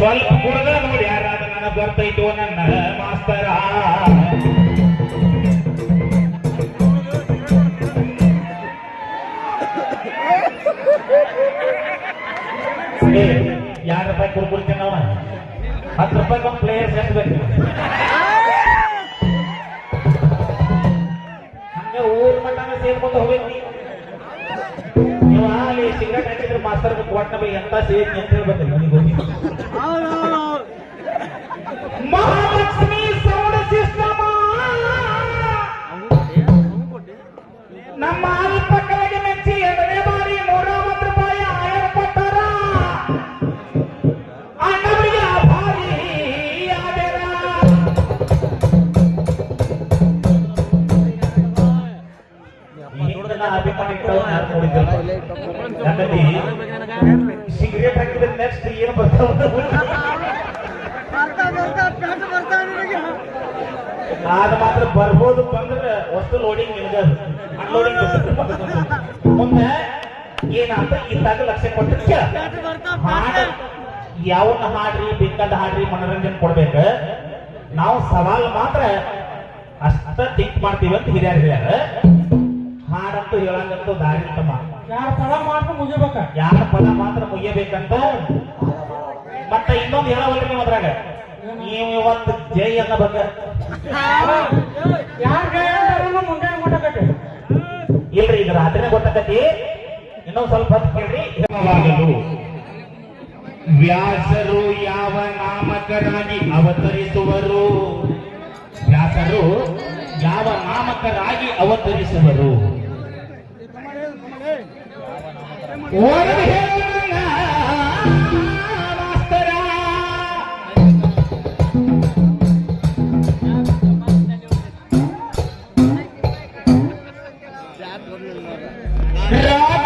ಸ್ವಲ್ಪ ಕುಡ್ದ ನೋಡಿ ಯಾರಾದ ನನಗ್ ಬರ್ತೈತೋ ನನ್ನ ಮಾಸ್ತರ. ಯಾರ ರೂಪಾಯಿ ಕುರ್ಕುರಿ ಅವ? ಹತ್ತು ರೂಪಾಯಿ ಒಂದು ಪ್ಲೇಯರ್ ಸೇರ್ಬೇಕು ಹಂಗೆ ಊರ್ ಮಟ್ಟನ ಸೇರ್ಕೊಂಡು ಹೋಗ್ಬೇಕು ನೀವು ಅಲ್ಲಿ ಸಿಗರೇಟ್ ಹಾಕಿದ್ರೆ ಮಾಸ್ತರ್ ಕೊಟ್ಟ ಬೈ ಎಂತ ಸೇರಿ ಅಂತ ಹೇಳ್ಬೇಕು ನನಗೆ ಗೊತ್ತಿಲ್ಲ. ಮಹಾಲಕ್ಷ್ಮಿ ಸೌಂಡ್ ಸಿಸ್ಟಮ್ ನಮ್ಮ ಅಲ್ಪ ಕೆಳಗೆ ಮೆಚ್ಚಿ ಎರಡನೇ ಬಾರಿ ನೂರ ಒಂದು ರೂಪಾಯಿ ಆಯರ್ ಕೊಟ್ಟಾರ ಅಣ್ಣವರಿಗೆ ಆಭಾರಿ ಆದೆರ. ಹಿಂದೆ ನಾ ಅಭಿಮಾನಿ ಇಟ್ಟವ್ರನ್ನ ಯಾರು ನೋಡಿದ್ದಿಲ್ಲ. ಯಾಕಂದ್ರೆ ಸಿಗರೇಟ್ ಹಾಕಿದ್ರೆ ನೆಕ್ಸ್ಟ್ ಏನು ಬರ್ತಾವ ಆದ ಮಾತ್ರ ಬರ್ಬೋದು ಬಂದ್ರೆ ವಸ್ತು ಲೋಡಿಂಗ್ ನಿಲ್ಗ ಅನ್ಲೋಡಿಂಗ್ ಮುಂದೆ ಏನಂತ ಇದ್ದಾಗ ಲಕ್ಷ ಕೊಟ್ಟಿರ್ತೀಯ? ಯಾವನ್ನ ಹಾಡ್ರಿ ಬೇಕಾದ ಹಾಡ್ರಿ ಮನೋರಂಜನೆ ಕೊಡ್ಬೇಕ. ನಾವು ಸವಾಲ್ ಮಾತ್ರ ಅಷ್ಟ ಥಿಂಕ್ ಮಾಡ್ತೀವಿ ಅಂತ ಹಿರಿಯರು ಹೇಳ್ಯಾರ. ಹಾಡಂತೂ ಹೇಳಂಗಂತೂ ದಾರಿ ತಮ್ಮ ಯಾರ ಪದ ಮಾತ್ರ ಮುಗಿಬೇಕ? ಯಾರ ಪದ ಮಾತ್ರ ಮುಗಿಯಬೇಕಂತ? ಮತ್ತೆ ಇನ್ನೊಂದು ಹೇಳವಲ್ರಿ ನೀವು ಅದ್ರಾಗ. ನೀವು ಇವತ್ತು ಜೈ ಅನ್ನ ಬಗ್ಗೆ ಯಾರ ಮುಂದೆ ಮಾಡಕತ್ತೆ ಇಲ್ರಿ ಈಗ ರಾತ್ರಿನೇ ಗೊತ್ತಾಕತಿ. ಇನ್ನೊಂದ್ ಸ್ವಲ್ಪ ಹೊತ್ತು ಕೇಳ್ರಿ. ಹಿಮವಾಗಲು ವ್ಯಾಸರು ಯಾವ ನಾಮಕರಾಗಿ ಅವತರಿಸುವರು? ವ್ಯಾಸರು ಯಾವ ನಾಮಕರಾಗಿ ಅವತರಿಸುವರು? ರಾಗ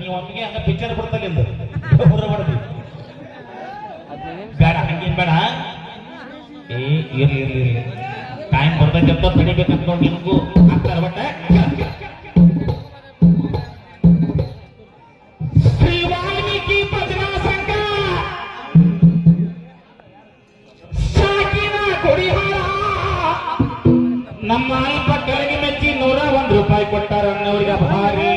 ನೀವು ಹಂಗ ಪಿಕ್ಚರ್ ಮಾಡ್ದಿ ಬೇಡ, ಹಂಗೇನ್ ಬೇಡ. ಏ, ಇರ್ಲಿ ಇರ್ಲಿ ಇರ್ಲಿ. ಟೈಮ್ ಬರ್ತೈತೆ ಅಂತ ತಡಿಬೇಕಂತ ನೋಡಿ ನಿಮಗೂ ಆಗ್ತಾರ ನಮ್ಮ ಅಲ್ಪ ಕೆಳಗೆ ಮೆಚ್ಚಿ ನೂರ ಒಂದು ರೂಪಾಯಿ ಕೊಟ್ಟಾರ ಅನ್ನೋರಿಗೆ ಭಾರಿ